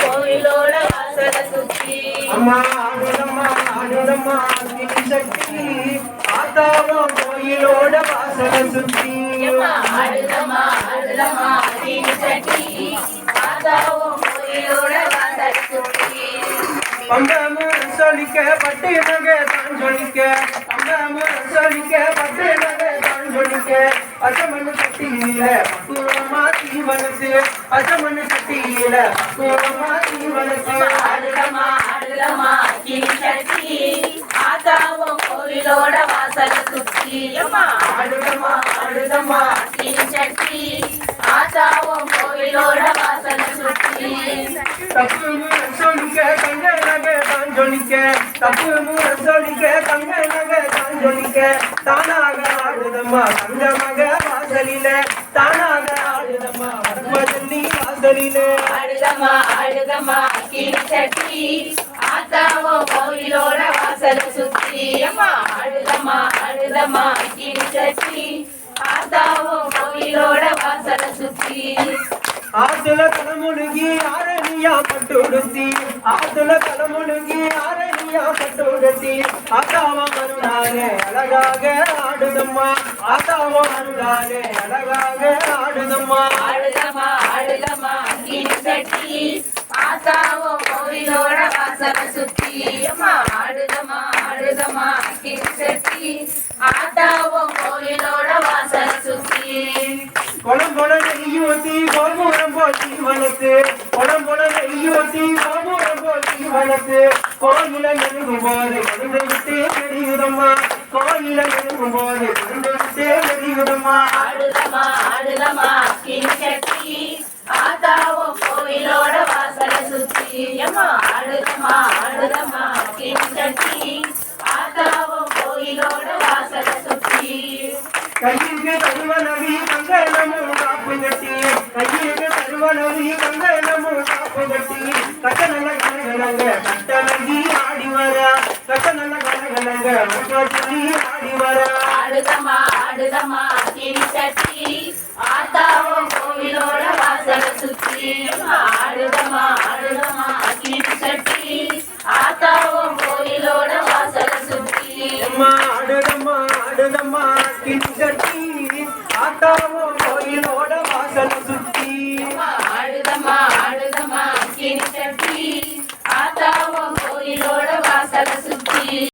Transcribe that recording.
கோயிலோட வாசல சுத்தி அம்மா ஆடுதம்மா ஆடுதம்மா சக்தி. ஆத்தாவோ கோயிலோட வாசல சுத்தி. ஆடுதம்மா ஆடுதம்மா ஆத்தாவும் கோயிலோட வாசல சுத்தி பம்பமு சொல்லிக்க தான் சொல்லிக்க சொல்லிக்க அசமனு கட்டியில பக்குவமா தீவனத்து அசமனு கட்டியில பக்குவமா தீவனத்து ஆடுதம்மா ஆடுதம்மா கிளி தட்டி ஆத்தாவும் கோயிலோட வாசல சுத்தி. ஆடுதம்மா ஆடுதம்மா கிளி தட்டி ஆத்தாவும் கோயிலோட வாசல சுத்தி. தப்பு சொல்லிக்க தங்க நகை சொல்லிக்க தப்பு சொல்லிக்க தங்க நகை சொல்லிக்க தானாக ஆடுதம்மா தங்க மக வாசலில. தானாக ஆடுதம்மா மதுமல்லி வாசலில. ஆடுதம்மா ஆடுதம்மா கிளி தட்டி ஆத்தாவும் கோயிலோட வாசல சுத்தி. அம்மா ஆடுதம்மா ஆடுதம்மா கிளி தட்டி ஆத்தாவும் கோயிலோட வாசல சுத்தி. ஆத்துல தலைமுழுகி ஆரணியா பட்டுடுத்தி ஆத்துல தலைமுழுகி ஆரணியா பட்டுடுத்தி ஆத்தாவா அருளாலே அழகாக ஆடுதம்மா. ஆத்தாவா அருளாலே அழகாக ஆடுதம்மா. ஆடுதம்மா ஆடுதம்மா. கிளி தட்டி ஆத்தாவும் கோயிலோட வாசல சுத்தி. அம்மா ஆடுதம்மா ஆடுதம்மா. கிளி தட்டி ஆத்தாவும் கோயிலோட வாசல சுத்தி. குளம் போல நெய் ஊத்தி கோபுரம் போட்டி வளர்த்து. கோயில நெருங்கும் போது விட்டு தெரியுதம்மா. கோயில நெருங்கும் போது விட்டு தெரியுதம்மா. ஆடுதம்மா ஆடுதம்மா. கட்டி ஆத்தாவும் கோயிலோட வாசல சுத்தி. அம்மா ஆடுதம்மா ஆடுதம்மா. கட்டி ஆத்தாவும் கோயிலோட வாசல சுத்தி. கையிற்கு தருவனவி கங்கணமும் காப்பு கட்டி. கையிற்கு தருவனவி காப்பு கட்டி. ஆடுதம்மா ஆடுதம்மா கிளி கட்டி ஆத்தாவும் கோயிலோட வாசல சுத்தி